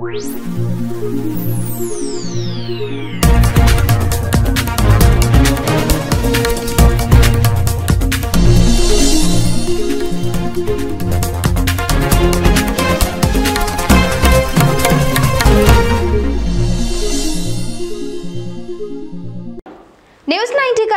News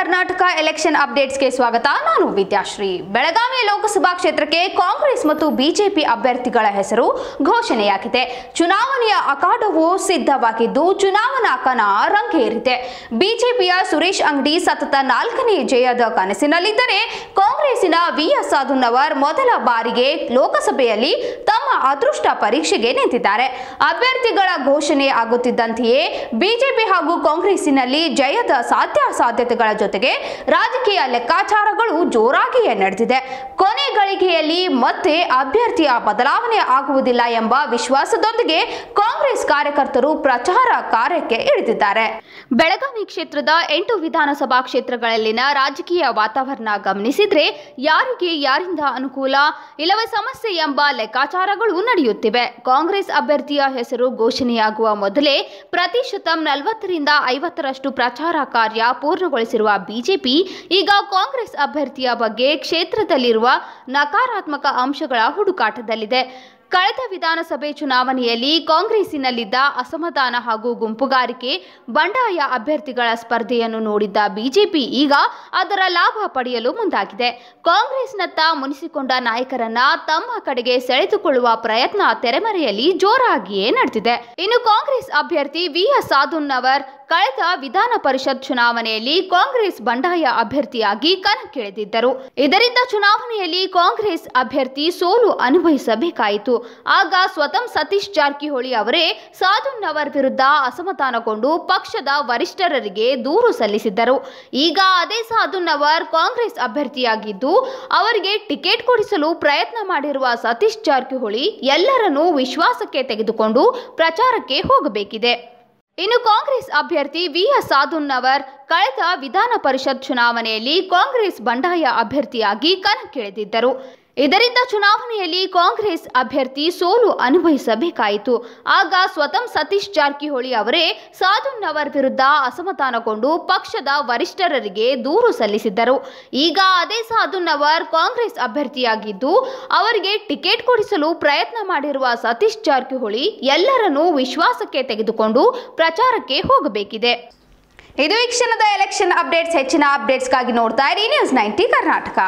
Karnataka election ಅಪ್ಡೇಟ್ಸ್ಗೆ ಸ್ವಾಗತ. ನಾನು ವಿದ್ಯಾಶ್ರೀ. ಬೆಳಗಾವಿ ಲೋಕಸಭಾ ಕ್ಷೇತ್ರಕ್ಕೆ ಕಾಂಗ್ರೆಸ್ ಮತ್ತು ಬಿಜೆಪಿ ಅಭ್ಯರ್ಥಿಗಳ ಹೆಸರು ಘೋಷಣೆಯಾಗಿದೆ. ಚುನಾವಣೆಯ ಅಖಾಡವು ಸಿದ್ಧವಾಗಿದ್ದು, ಚುನಾವಣಾ ಕಣ ರಂಗೇರಿದೆ. ಬಿಜೆಪಿಯ ಸುರೇಶ್ ಅಂಗಡಿ ಸತತ ನಾಲ್ಕನೇ ಜಯದ ಕನಸಿನಲ್ಲಿದ್ದರೆ, ಕಾಂಗ್ರೆಸ್ಸಿನ ವಿ ಎಸ್ ಸಾಧುನವರ್ ಮೊದಲ ಬಾರಿಗೆ ಲೋಕಸಭೆಯಲ್ಲಿ ತಮ್ಮ ಅದೃಷ್ಟ ಪರೀಕ್ಷೆಗೆ ನಿಂತಿದ್ದಾರೆ. ಅಭ್ಯರ್ಥಿಗಳ ಘೋಷಣೆ ಆಗುತ್ತಿದ್ದಂತೆಯೇ ಬಿಜೆಪಿ ಹಾಗೂ ಕಾಂಗ್ರೆಸ್ಸಿನಲ್ಲಿ ಜಯದ ಸಾಧ್ಯಾಸಾಧ್ಯತೆಗಳ ಜೊತೆಗೆ ರಾಜಕೀಯ ಲೆಕ್ಕಾಚಾರಗಳು ಜೋರಾಗಿಯೇ ನಡೆದಿದೆ. ಕೊನೆ ಗಳಿಗೆಯಲ್ಲಿ ಮತ್ತೆ ಅಭ್ಯರ್ಥಿಯ ಬದಲಾವಣೆ ಆಗುವುದಿಲ್ಲ ಎಂಬ ವಿಶ್ವಾಸದೊಂದಿಗೆ ಕಾಂಗ್ರೆಸ್ ಕಾರ್ಯಕರ್ತರು ಪ್ರಚಾರ ಕಾರ್ಯಕ್ಕೆ ಇಳಿದಿದ್ದಾರೆ. ಬೆಳಗಾವಿ ಕ್ಷೇತ್ರದ ಎಂಟು ವಿಧಾನಸಭಾ ಕ್ಷೇತ್ರಗಳಲ್ಲಿನ ರಾಜಕೀಯ ವಾತಾವರಣ ಗಮನಿಸಿದ್ರೆ ಯಾರಿಗೆ ಯಾರಿಂದ ಅನುಕೂಲ, ಇಲ್ಲವೇ ಸಮಸ್ಯೆ ಎಂಬ ಲೆಕ್ಕಾಚಾರಗಳು ನಡೆಯುತ್ತಿವೆ. ಕಾಂಗ್ರೆಸ್ ಅಭ್ಯರ್ಥಿಯ ಹೆಸರು ಘೋಷಣೆಯಾಗುವ ಮೊದಲೇ ಪ್ರತಿಶತ ನಲವತ್ತರಿಂದ ಐವತ್ತರಷ್ಟು ಪ್ರಚಾರ ಕಾರ್ಯ ಪೂರ್ಣಗೊಳಿಸಿರುವ ಬಿಜೆಪಿ, ಈಗ ಕಾಂಗ್ರೆಸ್ ಅಭ್ಯರ್ಥಿಯ ಬಗ್ಗೆ ಕ್ಷೇತ್ರದಲ್ಲಿರುವ ನಕಾರಾತ್ಮಕ ಅಂಶಗಳ ಹುಡುಕಾಟದಲ್ಲಿದೆ. ಕಳೆದ ವಿಧಾನಸಭೆ ಚುನಾವಣೆಯಲ್ಲಿ ಕಾಂಗ್ರೆಸ್ಸಿನಲ್ಲಿದ್ದ ಅಸಮಾಧಾನ ಹಾಗೂ ಗುಂಪುಗಾರಿಕೆ, ಬಂಡಾಯ ಅಭ್ಯರ್ಥಿಗಳ ಸ್ಪರ್ಧೆಯನ್ನು ನೋಡಿದ್ದ ಬಿಜೆಪಿ ಈಗ ಅದರ ಲಾಭ ಪಡೆಯಲು ಮುಂದಾಗಿದೆ. ಕಾಂಗ್ರೆಸ್ನತ್ತ ಮುನಿಸಿಕೊಂಡ ನಾಯಕರನ್ನ ತಮ್ಮ ಕಡೆಗೆ ಸೆಳೆದುಕೊಳ್ಳುವ ಪ್ರಯತ್ನ ತೆರೆಮರೆಯಲ್ಲಿ ಜೋರಾಗಿಯೇ ನಡೆದಿದೆ. ಇನ್ನು ಕಾಂಗ್ರೆಸ್ ಅಭ್ಯರ್ಥಿ ವಿ ಎಸ್ ಸಾಧುನ್ನವರ್ ಕಳೆದ ವಿಧಾನ ಪರಿಷತ್ ಚುನಾವಣೆಯಲ್ಲಿ ಕಾಂಗ್ರೆಸ್ ಬಂಡಾಯ ಅಭ್ಯರ್ಥಿಯಾಗಿ ಕಣಕ್ಕಿಳಿದಿದ್ದರು. ಇದರಿಂದ ಚುನಾವಣೆಯಲ್ಲಿ ಕಾಂಗ್ರೆಸ್ ಅಭ್ಯರ್ಥಿ ಸೋಲು ಅನುಭವಿಸಬೇಕಾಯಿತು. ಆಗ ಸ್ವತಂ ಸತೀಶ್ ಜಾರಕಿಹೊಳಿ ಅವರೇ ಸಾಧುನ್ನವರ್ ವಿರುದ್ಧ ಅಸಮಾಧಾನಗೊಂಡು ಪಕ್ಷದ ವರಿಷ್ಠರರಿಗೆ ದೂರು ಸಲ್ಲಿಸಿದ್ದರು. ಈಗ ಅದೇ ಸಾಧುನ್ನವರ್ ಕಾಂಗ್ರೆಸ್ ಅಭ್ಯರ್ಥಿಯಾಗಿದ್ದು, ಅವರಿಗೆ ಟಿಕೆಟ್ ಕೊಡಿಸಲು ಪ್ರಯತ್ನ ಮಾಡಿರುವ ಸತೀಶ್ ಜಾರಕಿಹೊಳಿ ಎಲ್ಲರನ್ನೂ ವಿಶ್ವಾಸಕ್ಕೆ ತೆಗೆದುಕೊಂಡು ಪ್ರಚಾರಕ್ಕೆ ಹೋಗಬೇಕಿದೆ. ಇನ್ನು ಕಾಂಗ್ರೆಸ್ ಅಭ್ಯರ್ಥಿ ವಿ ಎಸ್ ಸಾಧುನ್ನವರ್ ಕಳೆದ ವಿಧಾನ ಪರಿಷತ್ ಚುನಾವಣೆಯಲ್ಲಿ ಕಾಂಗ್ರೆಸ್ ಬಂಡಾಯ ಅಭ್ಯರ್ಥಿಯಾಗಿ ಕಣಕ್ಕಿಳಿದಿದ್ದರು. ಇದರಿಂದ ಚುನಾವಣೆಯಲ್ಲಿ ಕಾಂಗ್ರೆಸ್ ಅಭ್ಯರ್ಥಿ ಸೋಲು ಅನುಭವಿಸಬೇಕಾಯಿತು. ಆಗ ಸ್ವತಂ ಸತೀಶ್ ಜಾರಕಿಹೊಳಿ ಅವರೇ ಸಾಧುನ್ನವರ್ ವಿರುದ್ಧ ಅಸಮಾಧಾನಗೊಂಡು ಪಕ್ಷದ ವರಿಷ್ಠರರಿಗೆ ದೂರು ಸಲ್ಲಿಸಿದ್ದರು. ಈಗ ಅದೇ ಸಾಧುನ್ನವರ್ ಕಾಂಗ್ರೆಸ್ ಅಭ್ಯರ್ಥಿಯಾಗಿದ್ದು, ಅವರಿಗೆ ಟಿಕೆಟ್ ಕೊಡಿಸಲು ಪ್ರಯತ್ನ ಮಾಡಿರುವ ಸತೀಶ್ ಜಾರಕಿಹೊಳಿ ಎಲ್ಲರನ್ನೂ ವಿಶ್ವಾಸಕ್ಕೆ ತೆಗೆದುಕೊಂಡು ಪ್ರಚಾರಕ್ಕೆ ಹೋಗಬೇಕಿದೆ. ಇದು ಈ ಕ್ಷಣದ ಎಲೆಕ್ಷನ್ ಅಪ್ಡೇಟ್ಸ್ ಹೆಚ್ಚಿನ ಅಪ್ಡೇಟ್ಸ್ಗಾಗಿ ನೋಡ್ತಾ ಇರಿ. News ninety Karnataka.